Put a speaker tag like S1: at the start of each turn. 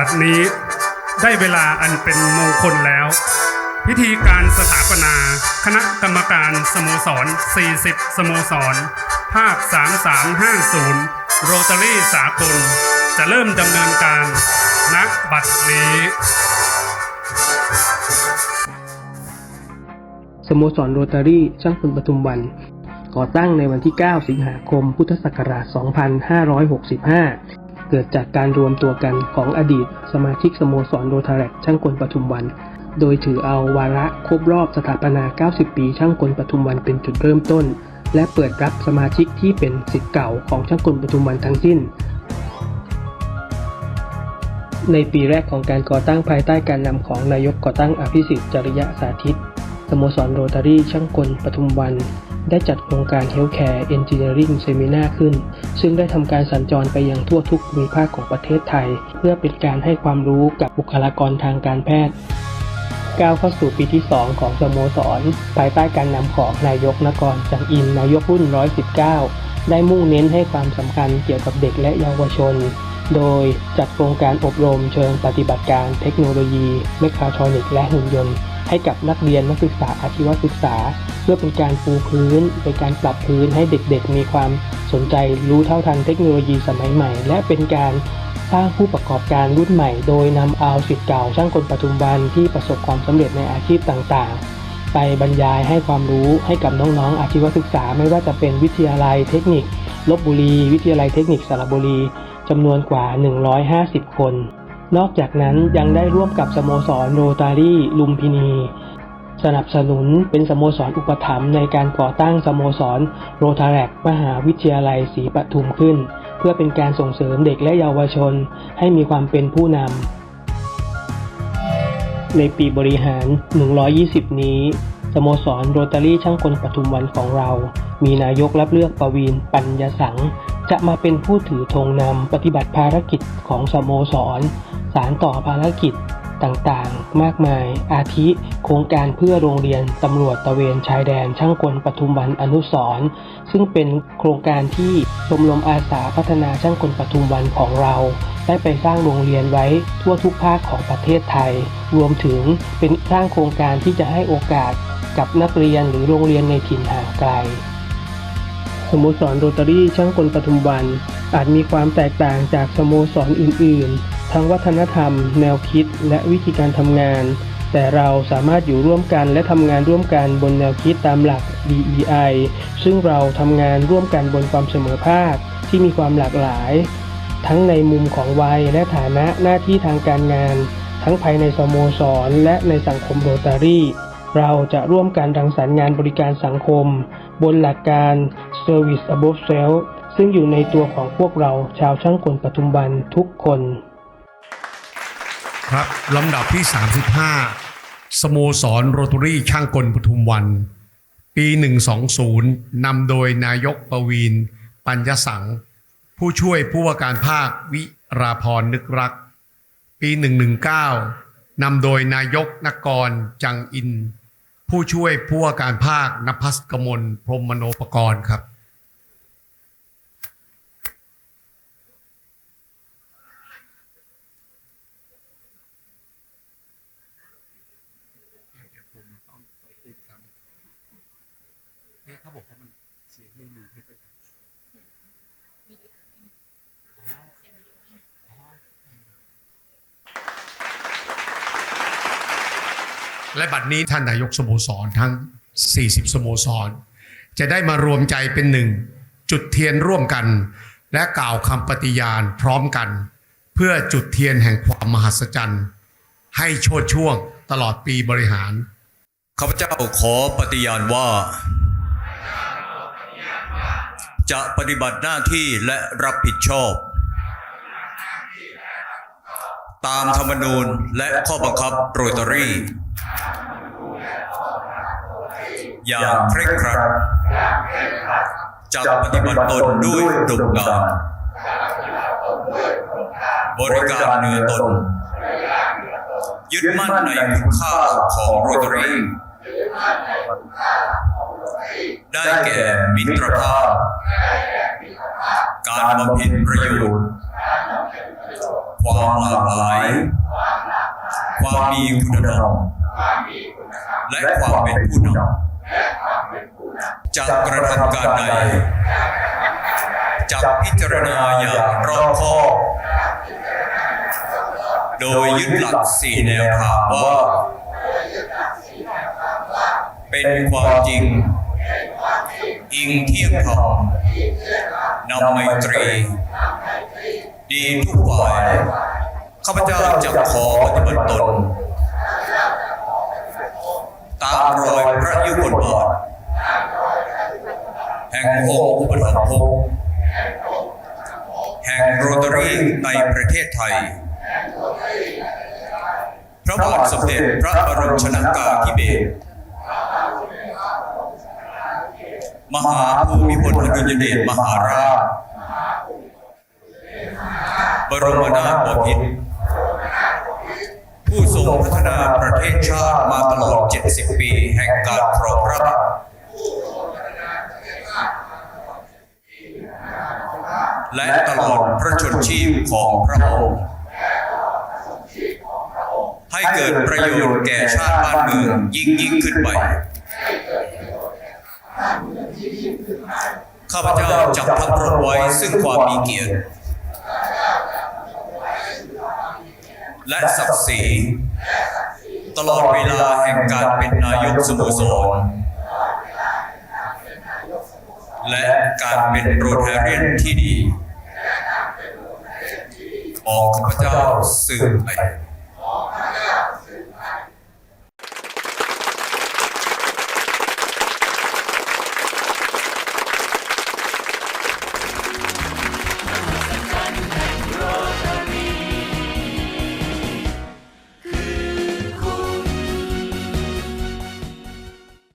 S1: บัดนี้ได้เวลาอันเป็นมงคลแล้ว พิธีการสถาปนา คณะกรรมการสโมสร 40 สโมสร ภาค 3350 โรตารี่สากล จะเริ่มดำเนินการณบัดนี้
S2: สโมสรโรตารี่ช่างกลปทุมวัน ก่อตั้งในวันที่ 9 สิงหาคม พุทธศักราช 2565 เกิดจากการรวมตัวกันของอดีต สมาชิกสโมสรโรตาแรกช่างกลปทุมวัน โดยถือเอาวาระครบรอบสถาปนา 90 ปีช่างกลปทุมวันเป็นจุดเริ่มต้น และเปิดรับสมาชิกที่เป็นสิทธิ์เก่าของช่างกลปทุมวันทั้งสิ้น ในปีแรกของการก่อตั้งภายใต้การนำของนายกก่อตั้งอภิสิทธิ์จริยะสาธิต สโมสรโรตารี่ช่างกลปทุมวัน ได้จัดโครงการ Healthcare Engineering Seminar ขึ้น ซึ่งได้ทำการสัญจรไปยังทั่วทุกภูมิภาคของประเทศไทย เพื่อเป็นการให้ความรู้กับบุคลากรทางการแพทย์ก้าวเข้าสู่ปีที่ 2 ของสโมสร ภายใต้การนำของนายกนกรจังอินนายกรุ่น 119 ได้มุ่งเน้นให้ความสำคัญเกี่ยวกับเด็กและเยาวชน โดยจัดโครงการอบรมเชิงปฏิบัติการเทคโนโลยี เมคคาทรอนิกและหุ่นยนต์ ให้กับนักเรียนนักศึกษาอาชีวศึกษา เพื่อเป็นการปูพื้นเป็นการปรับพื้นให้เด็กๆ มีความสนใจรู้เท่าทันเทคโนโลยีสมัยใหม่ และเป็นการสร้างผู้ประกอบการรุ่นใหม่ โดยนำเอาสิทธิ์เก่าช่างกลปทุมวันที่ประสบความสำเร็จในอาชีพต่างๆ ไปบรรยายให้ความรู้ให้กับน้องๆ อาชีวศึกษา ไม่ว่าจะเป็นวิทยาลัยเทคนิคลบบุรี วิทยาลัยเทคนิคสระบุรีจำนวนกว่า 150 คน นอกจากนั้นยังได้ร่วมกับสโมสรโรตารี่ลุมพินี สนับสนุนเป็นสโมสรอุปถัมภ์ในการก่อตั้งสโมสรโรตาแรกมหาวิทยาลัยศรีปทุมขึ้น เพื่อเป็นการส่งเสริมเด็กและเยาวชนให้มีความเป็นผู้นำในปีบริหาร 120 นี้ สโมสรโรตารี่ช่างกลปทุมวันของเรา มีนายกรับเลือกประวีนปัญญาสัง จะมาเป็นผู้ถือธงนำปฏิบัติภารกิจของสโมสร สารต่อภารกิจต่างๆ มากมาย อาทิ โครงการเพื่อโรงเรียนตำรวจตะเวนชายแดนช่างกลปทุมวันอนุสร์ซึ่งเป็นโครงการที่ชมรมอาสาพัฒนาช่างกลปทุมวันของเรา ได้ไปสร้างโรงเรียนไว้ทั่วทุกภาคของประเทศไทย รวมถึงเป็นสร้างโครงการที่จะให้โอกาสกับนักเรียนหรือโรงเรียนในถิ่นห่างไกล สโมสรโรตารี่ช่างกลปทุมวัน อาจมีความแตกต่างจากสโมสรอื่น ๆ ทั้งวัฒนธรรม แนวคิด และวิธีการทำงาน แต่เราสามารถอยู่ร่วมกันและทำงานร่วมกันบนแนวคิดตามหลัก DEI ซึ่งเราทำงานร่วมกันบนความเสมอภาคที่มีความหลากหลาย ทั้งในมุมของวัยและฐานะหน้าที่ทางการงาน ทั้งภายในสโมสร และในสังคมโรตารี่เราจะร่วมกันรังสรรค์งานบริการสังคม บนหลักการ Service Above Self ซึ่งอยู่ในตัวของพวกเราชาวช่างกลปทุมวันทุกคน
S3: ครับลำดับที่ 35 สโมสรโรตารี่ช่างกลปทุมวัน ปี 120 นำโดยนายกประวีน ปัญญสัง ผู้ช่วยผู้ว่าการภาควิราพรนึกรัก ปี 119 นำโดยนายกนกรจังอิน ผู้ช่วยผู้ว่าการภาคนภัสกมลพรมมโนปกรณ์ครับ และบัดนี้ท่านนายกสโมสรทั้ง 40 สโมสร จะได้มารวมใจเป็นหนึ่ง จุดเทียนร่วมกัน และกล่าวคำปฏิญาณพร้อมกัน เพื่อจุดเทียนแห่งความมหัศจรรย์ ให้โชดช่วงตลอดปีบริหาร
S4: ข้าพเจ้าขอปฏิญาณว่า จะปฏิบัติหน้าที่และรับผิดชอบ ตามธรรมนูญและข้อบังคับโรตารี่ อย่างเคร่งครัดจะปฏิบัติตนด้วยดุกดานบริการเนื้อตน ยึดมั่นในคุณค่าของโรตารีได้แก่มิตรภาพ การบำเพ็ญประโยชน์ ความหลากหลาย ความมีคุณธรรม และความเป็นผู้นำ จะกระทำการใดจะพิจารณาอย่างรอบคอบ โดยยึดหลักสี่แนวทางว่า เป็นความจริง อิงเที่ยงธรรมนำไมตรี ดีทุกฝ่าย ข้าพเจ้าจะขอปฏิบัติตน ตามรอยพระยุคลบาท แห่งองค์อุปถัมภกแห่ง โรตารีในประเทศไทย พระบาทสมเด็จพระบรมชนากาธิเบศรมหาภูมิพลอดุลยเดชมหาราช บรมนาถบพิตรผู้ทรงพัฒนาประเทศชาติมาตลอด 70 ปีแห่งการครองราช และตลอดพระชนชีพของพระองค์ ให้เกิดประโยชน์แก่ชาติบ้านเมืองยิ่งยิ่งขึ้นไปข้าพเจ้าจักทำรงไว้ซึ่งความมีเกียรติ และศักดิ์ศรีตลอดเวลาแห่งการเป็นนายกสโมสร และการเป็นโรแทเรียนที่ดี ของข้าพเจ้าสืบไป